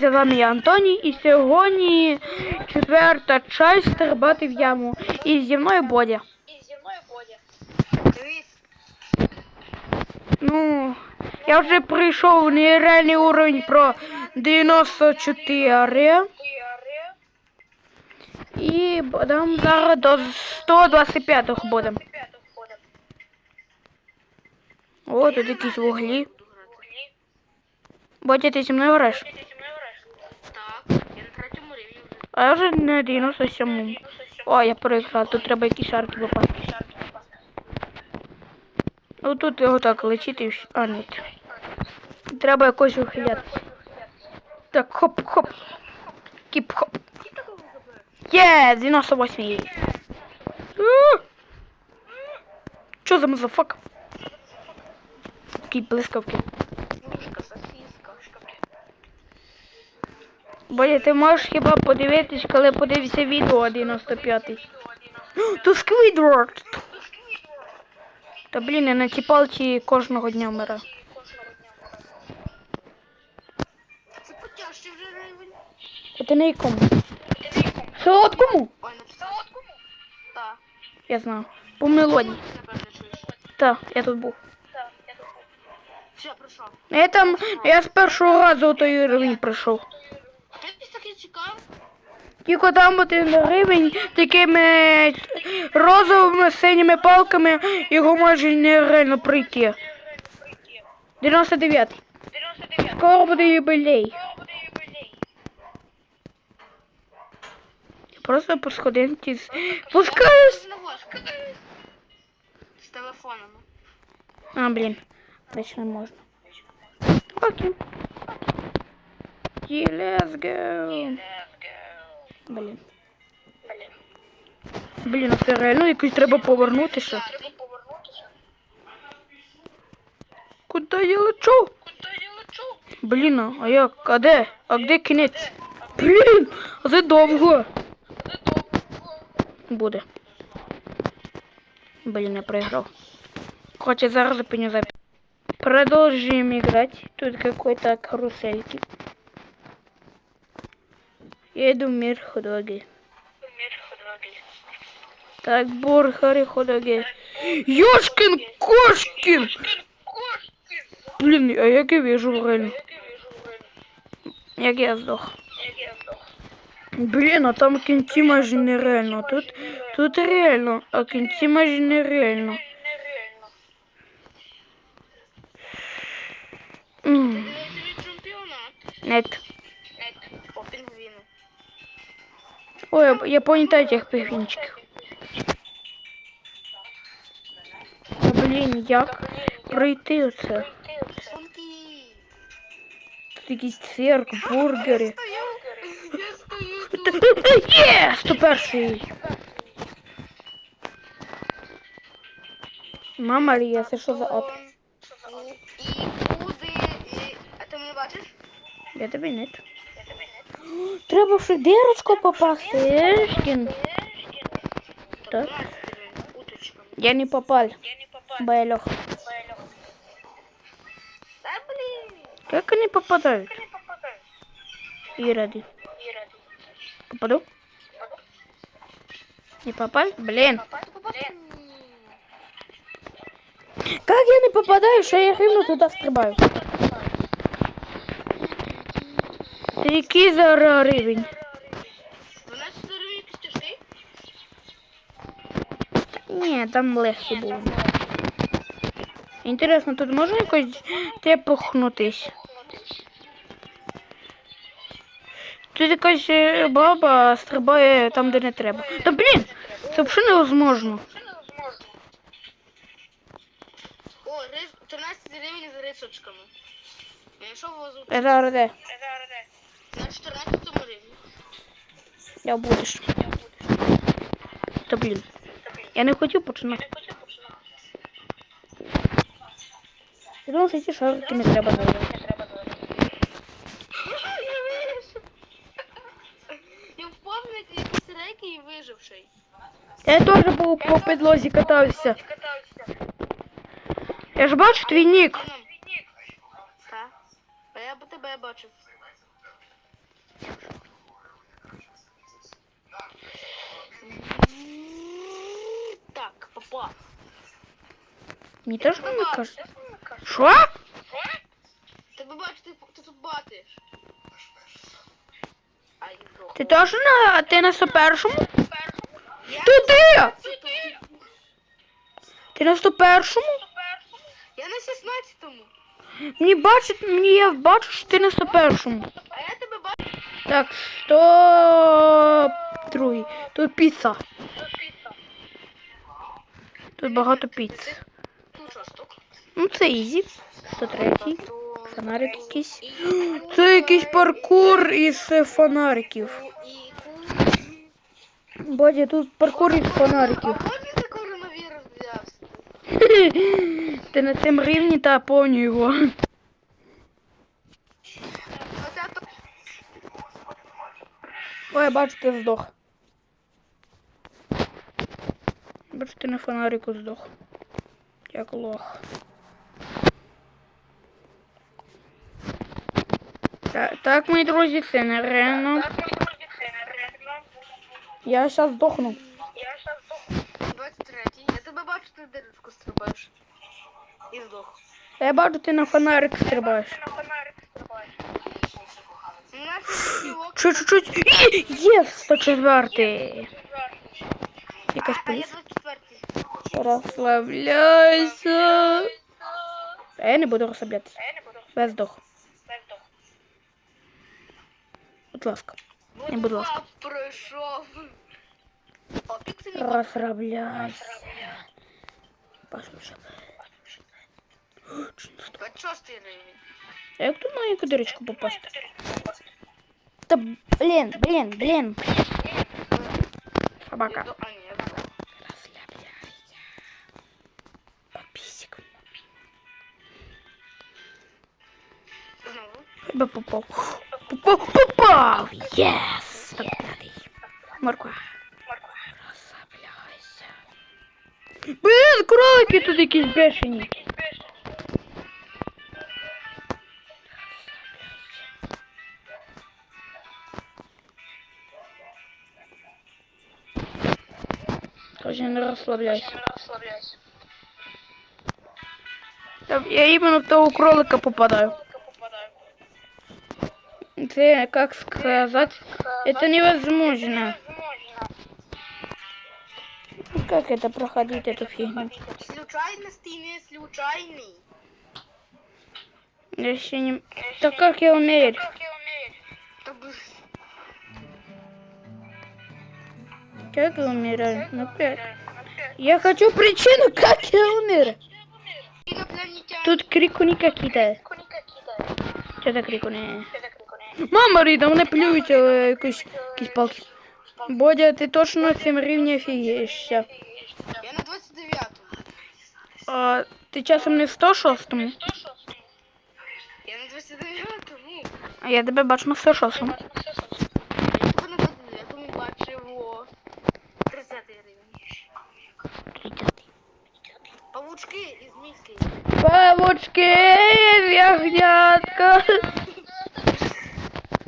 З вами я Антоній і сьогодні четверта часть стрибати в яму. І зі мною Бодя. І зі мною Бодя. Ну, я вже прийшов нереальний уровень про 94. ти І будемо зараз до 125 будемо. п'яту. О, тут якісь вуглі. Углі. Бодя, ти зі мною граєш? Ти зі мною граєш? Так, я на третьому рівні вже. А я вже на 97. О, я проіграв, тут треба якісь шарки лопати. Ну тут його так летіти і. А, ні. Треба якось вихилятися. Так, хоп-хоп. Кіп-хоп. Є, 98. У! Що за мазафак? Такий блискавки. Боля, ти можеш хіба подивитись, коли подивишся відео 95-й. Тут Сквідворд. Та блін, я на цій палці кожного дня вмираю. Це потяжчий вже. А ти на якому? Солодкому? Ой, на солодкому? Так. Я знаю. По мелодії. Так, я тут був. Я там, я з першого разу той рівень пройшов. Ти десь таки цікав? Тільки там один рівень такими розовими синіми палками його може нереально пройти. 99. 99. Скоро буде юбилей. Я просто по сходинці з... Пускаюсь. З телефоном. А, блін. Не можна. Окей. І let's go. Блін. Блін, а це реально якось треба повернутися. Куди я лечу? Блін, а- а як? А де? А де кінець? Блін, а це довго. Буде. Блін, я проиграл. Хоча зараз зупиню запись. Продолжим играть. Тут какой-то карусельки. Я иду в мир ходоги. Так, бургеры ходоги. Ёшкин кошкин! Кошки! Блін, а як я вижу реально? Як я вижу время. Я здох. Блін, а там кінці майже нереально. Тут, тут реально, а кінці майже нереально. Нет. Ой, я, я пам'ятаю тих пігвінчиків. А блін, як пройти оце? Тут якийсь цирк, бургери. Є! 101. Мама Рія, це що за ап? І куди. А ти мене бачиш? Я тебе нет. Треба в дирочку попасти, Ешкін. Так. Уточками. Я не попал. Я не попав. Байлох. Та блін. Как они попадают? Не попадаю. Ироды. Іради. Попаду? Не попал? Блин. Блін. Как я не попадаю, что я рівно туда стрибаю? Який зараз рівень? 12 рівень якийсь тяжкий? Ні, там легкий був. Інтересно, тут можна якось тепохнутись? Тут якась е, баба стрибає там, де не треба. Та блін, це взагалі невозможно. О, 13 рівень з рисочками. Я знайшов його звук. Я зараз де? На 14 рівні. Я будеш. Та блін. Я не хотів починати. Я думав, що ці шарики не треба заводити. Я якісь і виживший. Теж був по підлозі. Катався. Я ж бачу твій нік. Так. А я б тебе бачив. Так, попав. Не то, що мені кажуть. Що? Ти бачиш, ти, ти тут батиш. Ты тоже на, ти на 101-му? Ти ти! Ти на 101-му? Я на 16-му. Мені бачить, мені я бачу, що ти на 101-му. Так, 102. Тут піца. Тут багато піц. Ну це ізі. 103. Батон. Фонарик якийсь. Це якийсь паркур із е, фонариків. І Бодя, тут паркур із фонариків. Ти на цьому рівні та повню його. Оце то... Ой, я бачу, ти здох. Бачу, ти на фонарику здох. Як лох. Так, так, мої друзі, це нереально. Я зараз здохну. 23-й. Я тебе бачу, ти дирочку стрибаєш. І здох. Я бачу, ти на фонарик стрибаєш. У нас є кілок. Чуть-чуть. Є 104. Якась поліс. Розслабляйся. А я не буду розслаблятися. Я здох. Будь ласка. Не, будь ласка. Водопад пройшов. О, пікселі. Розслабляйся. Послушай. 26 рівень. А як тут на яку дирочку попасти? Та блін, блін, блін. Собака. До- А, ні, я знаю. Розслабляйся. Попісик. Знову. Хіба попав. Попав, попав! Єс! 105. Морква. Розслабляйся. Блін, кролики тут якісь бешені. Розслабляйся. Та Я іменно в того кролика попадаю. Це, как сказать, это невозможно. Как это проходить, эту фигню? Случайності не случайний. Я еще не... Так как я умею? Как я умираю? Ну как? Я хочу причину, как я умер. Тут крикуни какие-то. Что за крикуни? Мама Ріда, вони плюють е, якісь, якісь палки. Бодя, ти точно цим рівні офігієшся. Я на 29-му. А ти часом не в 106-му? Я на 29-му. А я тебе бачу на 106-му. Я тебе на 29-му бачив о 30 рівень. Павучки із міськи. Павучки, ягнятка.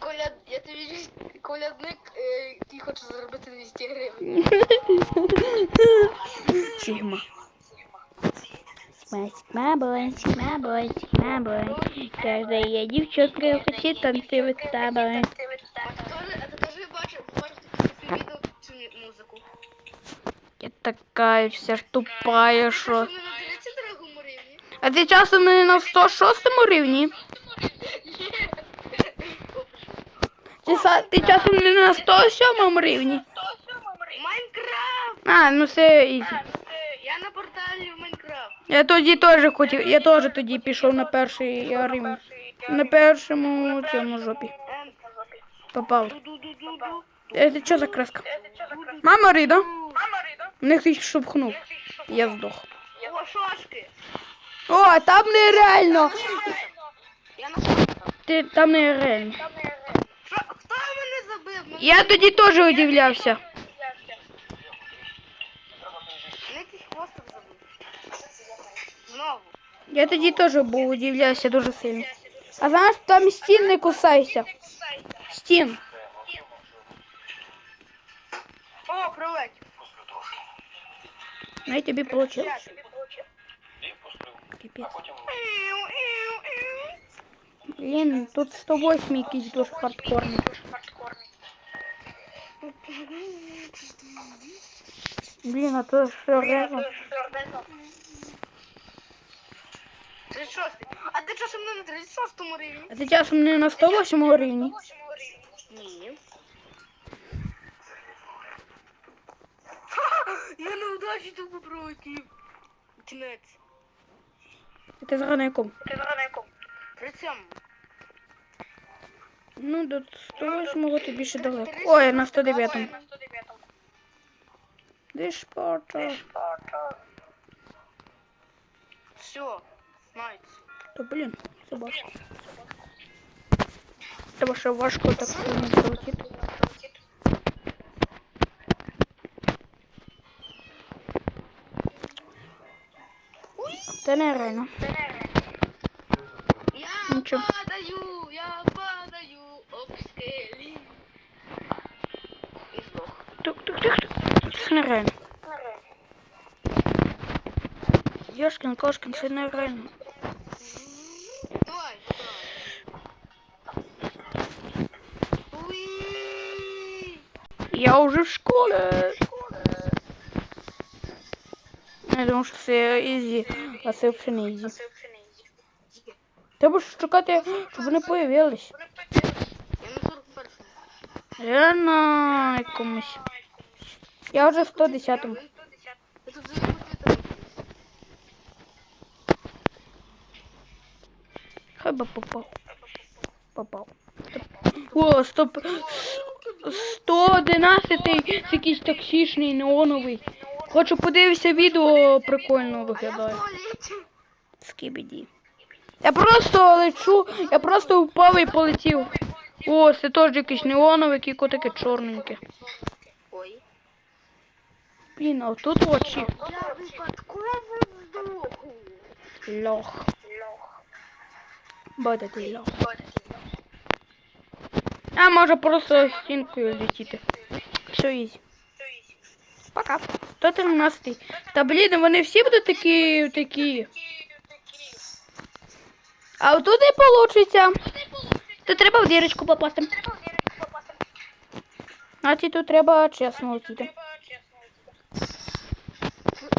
Коляд, я тобі колядник, е, який хоче заробити 200 гривень. Сігма. Сигма бой, сигма бой, сигма бой. Каждая девчонка хочет танцевать с тобой. А ти теж, а ти теж бачив, бачив таке відео цю музику. Я такая вся ж тупая, Що що. не на 32 рівні? А ти часом не на 106 рівні? Ти, ти часом не на 107 рівні? Майнкрафт! А, ну все ізі. Я на порталі в Майнкрафт. Я тоді теж хотів, я теж тоді пішов на перший рівень. На першому цьому жопі. Попав. Это что за краска? Мама Рида. Мене хтось штовхнув. Я здох. О, шашки. О, там нереально. Я на. Ти там нереально. Що? Хто мене забив? Мене Я тоді теж удивлявся. Я тоді теж був удивлявся дуже сильно. А знаєш, там стін не кусайся. Стін. О, пролетів. Ну і тобі вийшло. Капець. Блін, тут 108 якийсь дуже хардкорний. Блін, а то що резо? 36. А ти часом не на 36 рівні? А ти часом не на 108 рівні? Я неудачі тут пройти. Кінець. Ти зараз на якому? При цьому. Ну, до 108 ти більше далеко. Ой, на 109. Де ж порта? Все. Найс. То блін, важко. Треба ще важко так сильно залетіти. Це нереально. Я Нічого. падаю, я падаю об скелі. І здох. Тук-тук-тук. Це нереально. Йошкін, кошкін, це нереально. Давай, давай. Уи! Я вже в школі. Думаю, що це ізі, а це взагалі не ізі. Треба ж чекати, щоб вони появились. Я на 41 Я на якомусь. Я вже в 110 -му. Я за комп'ютером. Хай би попав. Попав. О, стоп. 111 якийсь токсичний, неоновий. Хочу подивитися відео, прикольно виглядає. Скібіді. Я просто лечу, я просто впав і полетів. О, це теж якийсь неоновий, який котики чорненьке. Ой. Блін, а тут очі. Я випадково здох. Лох. Буде ти лох. А може просто стінкою летіти. Все ізі. Пока. 113. Та блін, вони всі будуть такі, такі. А отут не получиться. Тут треба в дірочку попасти. А ті тут треба чесно летіти.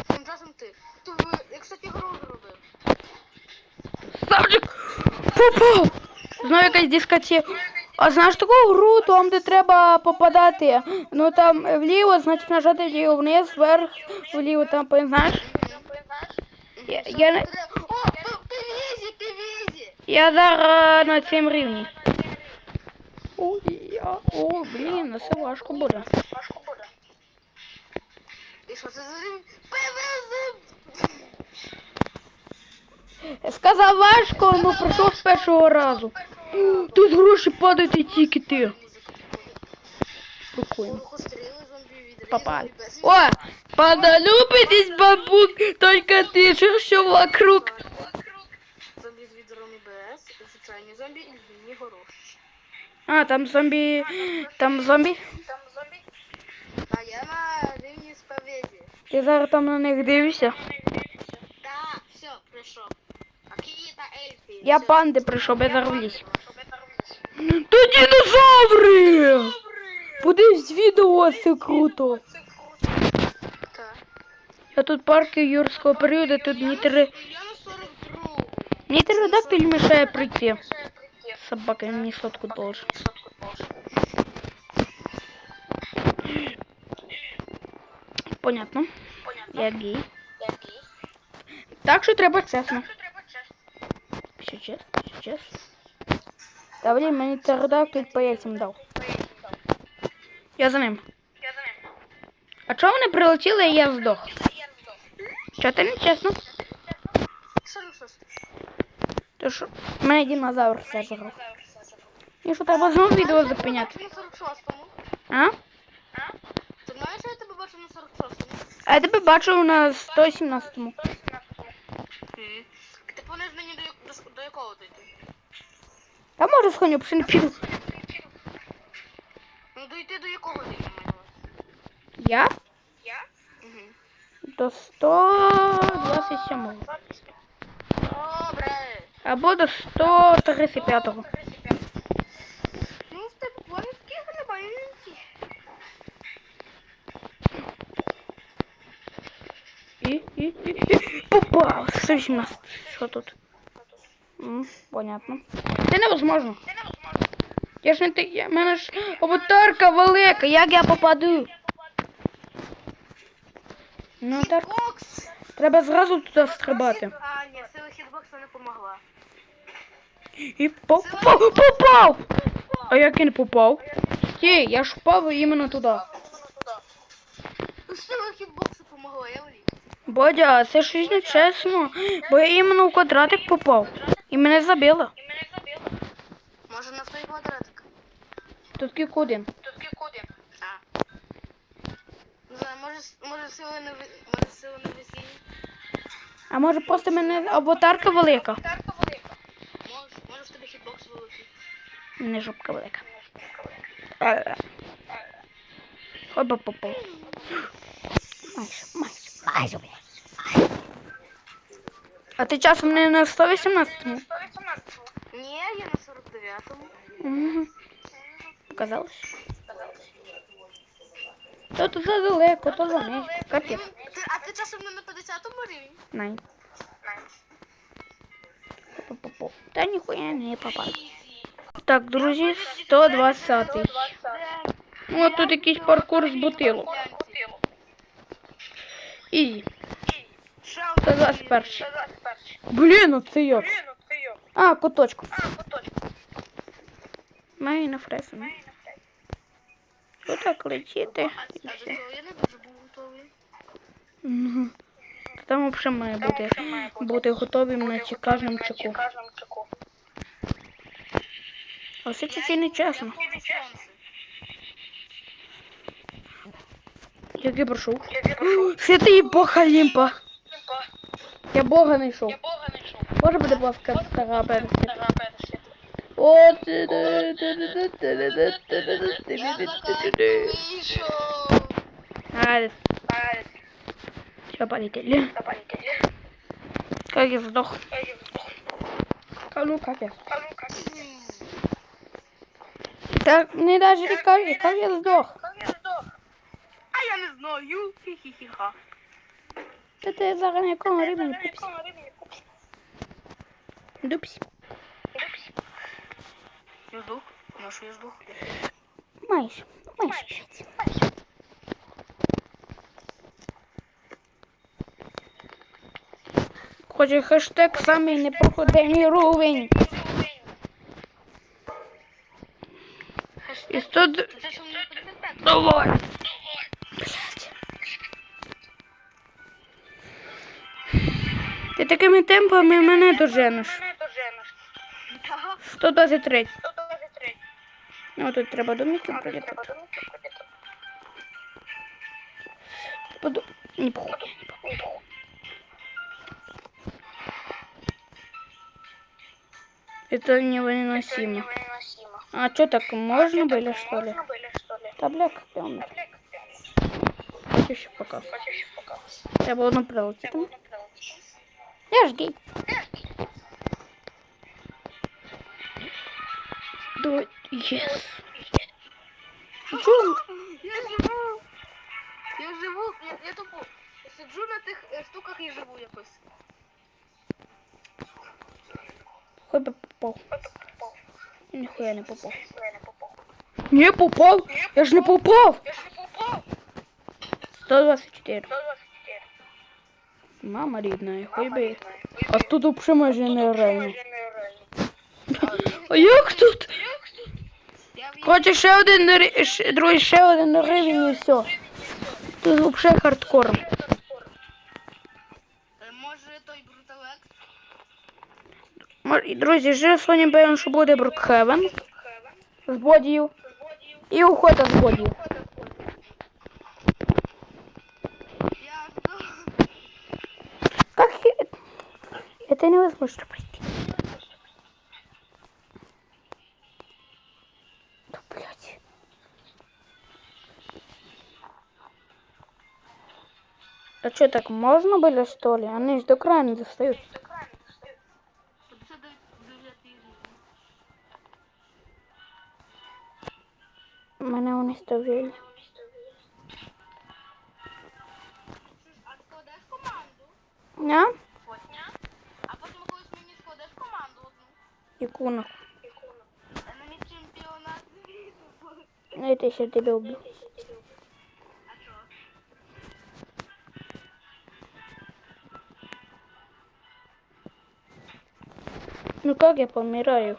Тим часом ти. Ти ви, я, кстати, гру зробив. Савчик! Попав! Знову якась дискотека. А знаєш таку гру, там, де треба попадати. Ну там вліво, значить нажати вліво, вниз, вверх, вліво, там, знаєш? Я, я, не- О, ти, візі, ти візі. я зараз на цьому рівні. Ой, я, о, блін, це важко буде. І що це за рівень? Пивези! Сказав важко, ну пройшов з першого разу. Тут гроші падають і тікети. Прикольно. Стріли, Попали. О, подолюбитесь, бабук, только ты же все вокруг. Зомбі з відром БС, звичайні зомбі і львіні гороші. А, там зомбі, там зомбі. А я на рівні сповіді. Ти зараз там на них дивишся. Так, все, прийшов. Какие-то ельфи. Я всё. панди прийшов, я зараз влізь. Тут динозаври! Подивись відео, це круто. Я тут парки юрського періоду, тут ні три... Я на 42. Мешає прийти. Собака мені сотку должен. Понятно. Я гей. Так що треба чесно. Все чесно, все чесно. Та блін, мені птеродактиль по яйцям дав. Я за ним. А чого вони прилетіли і я здох? Що це не чесно? 46. То що мене динозавр сожрав. І що треба знову відео зупиняти? На 46-му. А? Ти знаєш, я тебе бачу на 46-му? А я тебе бачив на 117-му. А Я можу схоню пшенпіл. Ну дойти до якого рівня Я? Я? Угу. До 127. Добре. Або до 135. -го. Ну, в тебе у нас? Что тут? М, понятно. Це невозможно. Я ж не ти. Я, мене ж аватарка велика. Як я попаду? Ну так. Треба зразу туди стрибати. А, ні, сила хітбокса не помогла. І попав. Попав! А як я не попав? Стій, я ж впав іменно туди. Ну, Сила хітбокса помогла, я вліз. Бодя, це щось не чесно, бо я іменно в квадратик попав. І мене забило. Може на твій квадратик? Тут тільки один. А. Не знаю, може, може сила не ви- може сила не весіння? А може просто мене аватарка велика? Може, може в тебе хітбокс великий. Не жопка велика. Е. Хоба попав. Майже, майже, майже, блядь. А ти часом не на 118-му? Ні, я на 49-му. Угу. Показалось? То тут задалеко, то за нею. Капець. А ти часом не на 50-му рівні? Най. Та ніхуя не попав. Так, друзі, 120. О, тут якийсь паркур з бутилок. І Ще 121. Блін, ну це як? А, куточку. Маю на фресу. Що так летіти? А до цього я не дуже був готовий. Мгм. Там взагалі має бути, бути готовим на чекажному чеку. А це чуть не чесно. Як я пройшов? Святий Бог Олімпа. Я Бога не йшов. Може буде, будь ласка, стара. Oh Alles. Ich habe eine Delle. Kacke ist doch. Hallo Kacke. Da, nee, da steht die Kacke. Kacke ist doch. I am no you. Hihihiha. Это за ранее кома рыбы не Я здох. Ну що я здох? Майже, майже, блядь. Хоче хештег самий непроходимий рівень. І 100... д- Це що мені? Давай. Ти такими темпами мене доженеш. Ага. 123. Ну, тут треба домики приліпити. Поду... Не похуй, я не похуй. Это невыносимо. А что так можно были, что ли? Да, бляк, пёмный. Еще пока. Треба одну прилетіти. Я ж гей. До... Єс. Чому? Я живу. Я живу. Я, я тупо сиджу на тих е, штуках і живу якось. Хоть бы попал. Нихуя не попал. Не попал? Я ж не попал. 124. Мама рідна, хуй би. А тут взагалі майже нереально. А як тут? Короче, ще один, другий, ще один рівень і все. Тут взагалі хардкор. Е, Може той бруталек? Мож- і, Друзі, вже сьогодні певно, що буде Брукхевен з бодію. І охота з бодію. Как я- Это невозможно пройти. что, так можно было, что ли? Они же до края не достают. Меня уничтожили. Ня? А потім колись мені складеш я тебе ще. Ну как я помираю?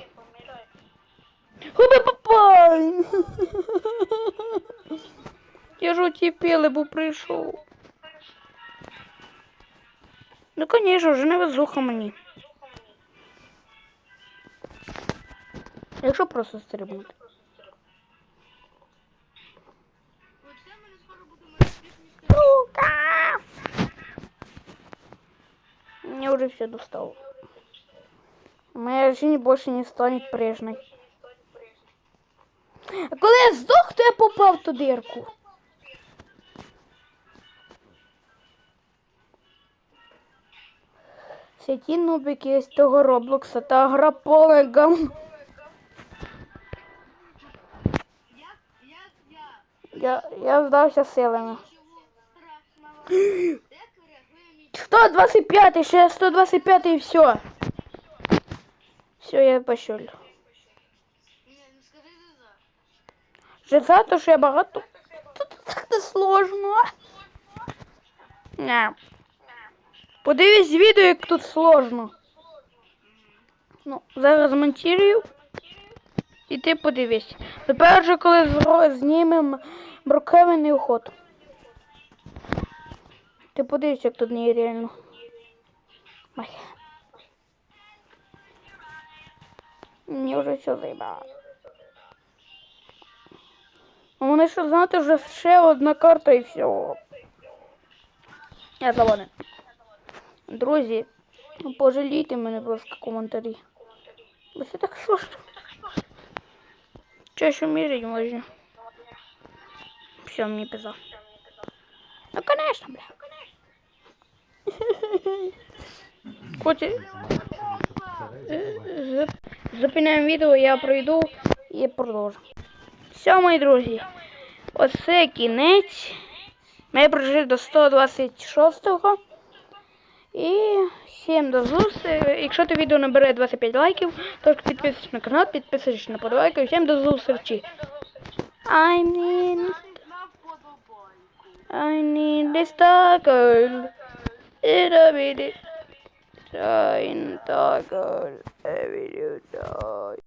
Куда попал? Я ж у ті пілибу прийшов. Ну, конечно, вже не везуха мені. Якщо просто стрибнути. Сука! Мне уже все достало. Моя жизнь больше не станет прежней. А коли я здох, то я попав в ту дирку. Всі ті нубики з того Роблокса та гра як я Я, здався силами. чого страшного? Як реагує мій 125, ще 125 і все. Все, я. Же за то, що я багато. Тут так не сложно. Подивись відео, як тут сложно. Ну, зараз змонтую. І ти подивись. Тепер же, коли знімемо брокевий уход. Ти подивись, як тут нереально. Ой. Мені вже все заїбало. У мене що знати вже ще одна карта і все. Я заводен. Друзі, ну, пожалійте мене, в коментарі. Бо це так що ж? Чаще мірять можна. Все, мені пиза. Ну, конечно, бля. Хоче... Зупиняємо відео, я пройду і продовжу. Все, мої друзі. Оце кінець. Ми пройшли до 126-го. І всім до зустрічі. Якщо це відео набере 25 лайків, то підписуйся на канал, підписуйся на подобайку. І всім до зустрічі. I need, I need this toggle. It'll be trying toggle. Every you die.